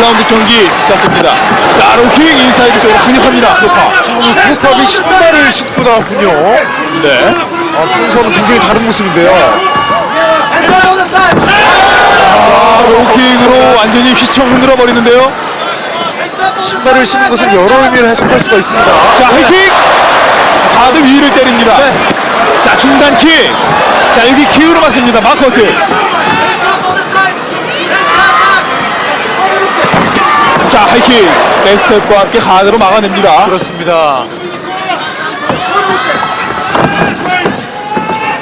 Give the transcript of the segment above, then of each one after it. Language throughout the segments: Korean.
1라운드 경기 시작됩니다. 자, 로킹 인사이드 쪽으로 강력합니다. 크로카. 자, 오늘 크루캅이 신발을 신고 나왔군요. 네. 아, 평소와는 굉장히 다른 모습인데요. 아, 로킹으로 완전히 휘청 흔들어 버리는데요. 신발을 신는 것은 여러 의미를 해석할 수가 있습니다. 자, 하이킥! 가드 위를 때립니다. 네. 자, 중단 킥! 자, 여기 킥으로 맞습니다. 마커트. 자, 하이킥! 백스텝과 함께 가드로 막아냅니다. 그렇습니다.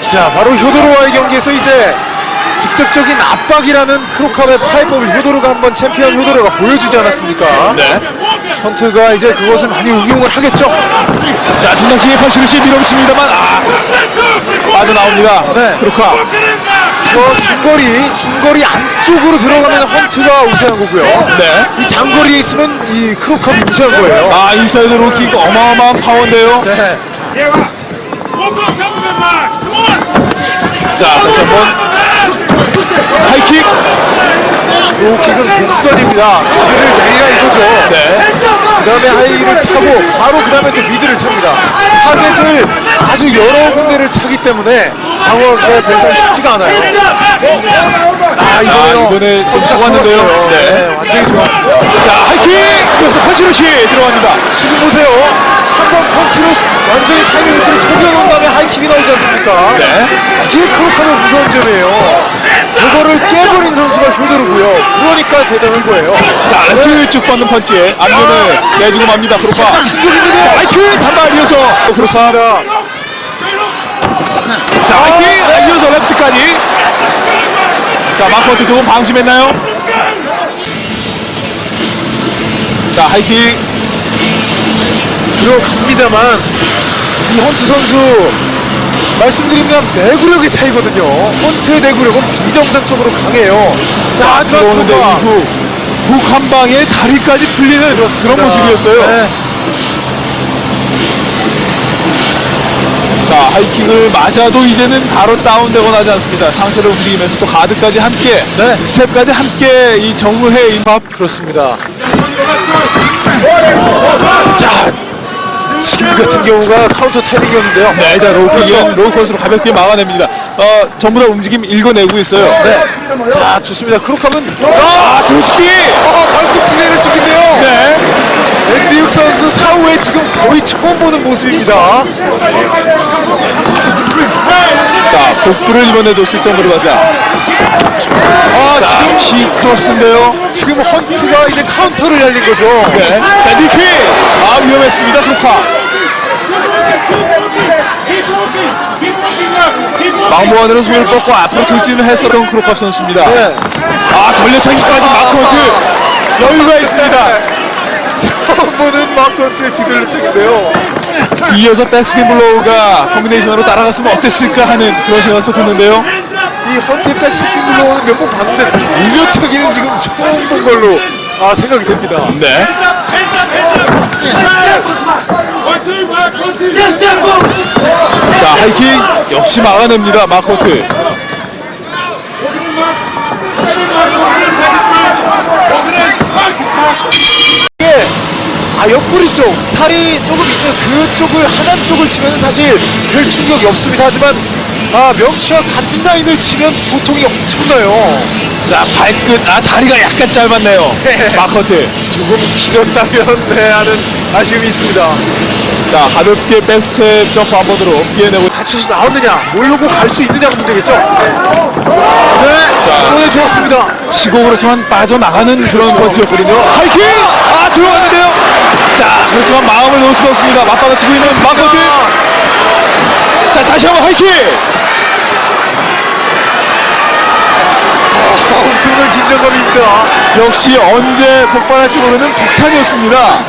자, 바로 효도로와의 경기에서 이제 직접적인 압박이라는 크로캅의 파이법을 효도로가 한번 챔피언 효도로가 보여주지 않았습니까? 네. 헌트가 이제 그것을 많이 응용을 하겠죠? 자, 중단 킥에 펀치를 밀어붙입니다만, 아! 빠져나옵니다. 네. 크로카. 저 중거리, 중거리 안쪽으로 들어가면 헌트가 우세한 거고요. 네. 이 장거리에 있으면 이 크로캅이 우세한 거예요. 아, 인사이드 로킥 어마어마한 파워인데요. 네. 자, 다시 한 번. 하이킥! 로킥은 곡선입니다. 가드를 내리라 이거죠. 네. 그 다음에 하이를 차고 바로 그 다음에 또 미드를 찹니다. 타겟을 아주 여러 군데를 차기 때문에 더 이상 쉽지가 않아요. 아 아, 이번에 좀 속았는데요. 속았어요. 네. 네, 완전히 속았습니다. 자, 하이킥! 여기서 펀치러시 들어갑니다. 지금 보세요. 한 번 펀치로 완전히 타이밍 히트를 속여놓은 다음에 하이킥이 나오지 않습니까? 네. 이게 크로카의 무서운 점이에요. 저거를 깨버린 선수가 효도르고요. 그러니까 대단한 거예요. 자, 레프트 쭉 뻗는 펀치에 앞면을 내주고 맙니다. 크로카. 살짝 충격인데요. 하이킥! 한발 이어서 크로카. 그렇습니다. 자, 하이킥! 아, 이어서 레프트까지. 자, 마커트 조금 방심했나요? 자, 하이킥. 들어갑니다만 이 헌트 선수 말씀드리면 내구력의 차이거든요. 헌트의 내구력은 비정상적으로 강해요. 자, 하지만 들어오는데 이후 훅한 방에 다리까지 풀리는 그런 모습이었어요. 네. 자, 하이킥을 맞아도 이제는 바로 다운되거나 하지 않습니다. 상체를 움직이면서 또 가드까지 함께, 네. 스텝까지 함께 이 정을 해. 이 밥. 그렇습니다. 자, 지금 같은 경우가 카운터 타이밍이었는데요. 네, 자, 로우킥은 로우컷으로 가볍게 막아냅니다. 어, 전부 다 움직임 읽어내고 있어요. 네. 자, 좋습니다. 크로카면 아, 도치기! 아, 발꿈치내는 찍인데요. 네. 앤디육 선수 사후에 지금 거의 처음 보는 모습입니다. 자, 복부를 이번에도 실점으로 가자. 아, 자, 지금 키 크로스인데요. 지금 헌트가 이제 카운터를 날린 거죠. 네. 자, 니킥! 아, 위험했습니다, walking. 망보안으로 손을 뻗고 앞으로 돌진을 했었던 크로캅 선수입니다. 네. 아, 돌려차기까지 마크워트 여유가 있습니다. 처음 보는 마크 헌트의 지들르책인데요. 이어서 백스핀 블로우가 콤비네이션으로 따라갔으면 어땠을까 하는 그런 생각도 드는데요. 이 헌트의 백스핀 블로우는 몇 번 봤는데 돌려차기는 지금 처음 본 걸로 아, 생각이 됩니다. 네. Two. 자, 하이킥 역시 막아냅니다. 마코트. 이게 아 옆구리 쪽 살이 조금 있는 그쪽을 하단 쪽을 치면 사실 별 충격이 없습니다. 하지만 아 명치와 같은 라인을 치면 고통이 엄청나요. 자, 발끝, 아, 다리가 약간 짧았네요. 네. 마코트. 조금 길었다면 네 하는 아쉬움이 있습니다. 자, 가볍게 백스텝 점프 한 번으로 피해내고. 갖춰서 나오느냐 모르고 갈 수 있느냐가 문제겠죠. 네, 자. 오늘 좋았습니다. 치고 그렇지만 빠져나가는 그런 펀치였거든요. 하이킥! 아, 들어갔는데요. 자, 그렇지만 마음을 놓을 수가 없습니다. 맞받아치고 있는 마코트. 자, 다시 한번 하이킥! 아, 엄청난 긴장감입니다. 역시 언제 폭발할지 모르는 폭탄이었습니다.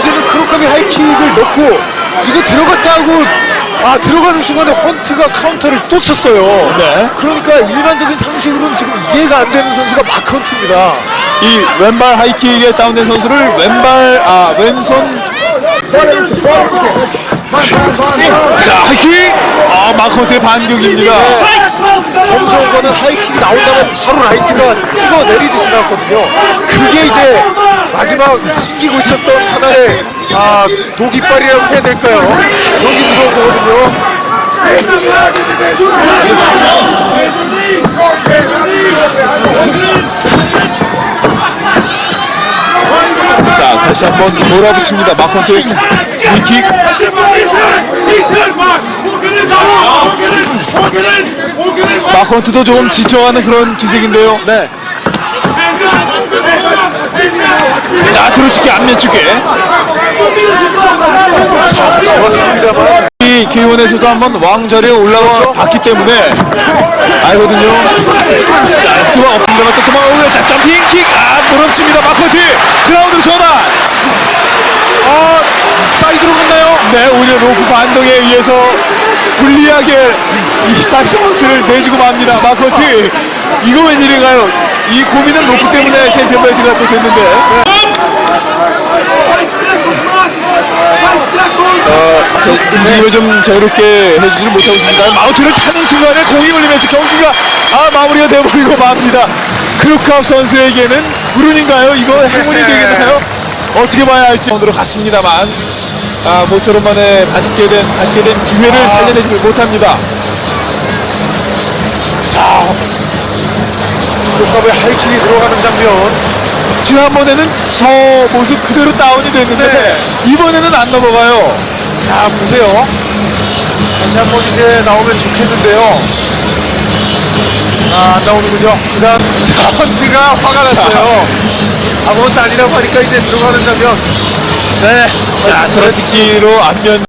이제는 크로카미 하이킥을 넣고 이거 들어갔다 하고 아 들어가는 순간에 헌트가 카운터를 또 쳤어요. 네. 그러니까 일반적인 상식으로는 지금 이해가 안 되는 선수가 마크 헌트입니다. 이 왼발 하이킥에 다운된 선수를 왼발 아 왼손 자 하이킥 아 마커트의 반격입니다 무서운 거는 하이킥이 나온다면 바로 라이트가 찍어 내리듯이 나왔거든요. 그게 이제 마지막 숨기고 있었던 하나의 아, 독이빨이라고 해야 될까요? 게 무서운 거거든요. 다시 한번 몰아붙입니다 마컨트 킥 마컨트도 조금 지쳐가는 그런 기색인데요 네. 자 들어치기 안면 쪽에 자, 좋았습니다만. 이 기원에서도 한번 왕자리에 올라가 그렇죠. 봤기 때문에 알거든요 자 레프트가 엎니다 또 도망가고요 자 점핑 킥 아 몰아붙입니다 마컨트 그라운드로 전환 아, 사이드로 갔나요? 네, 오히려 로프 반동에 의해서 불리하게 이 사이먼트를 내주고 맙니다. 마커트. 이거 웬일인가요? 이 고민은 로프 때문에 챔피언 벨트가 또 됐는데. 어, 움직임을 좀 자유롭게 해주지를 못하고 있습니다. 마우트를 타는 순간에 공이 울리면서 경기가 아 마무리가 돼버리고 맙니다. 크루캅 선수에게는 불운인가요? 이거 행운이 되겠나요? 어떻게 봐야 할지 오늘로 갔습니다만 아 모처럼 만에 받게 된 받게 된 기회를 살려내지 못합니다. 자, lokap의 하이킥이 들어가는 장면. 지난번에는 저 모습 그대로 다운이 됐는데 네. 이번에는 안 넘어가요. 자, 보세요. 다시 한번 이제 나오면 좋겠는데요. 아, 안 나오는군요. 그 다음, 자원트가 화가 났어요. 아무것도 아니라고 하니까 이제 들어가는 장면. 네. 자, 드러치기로 안면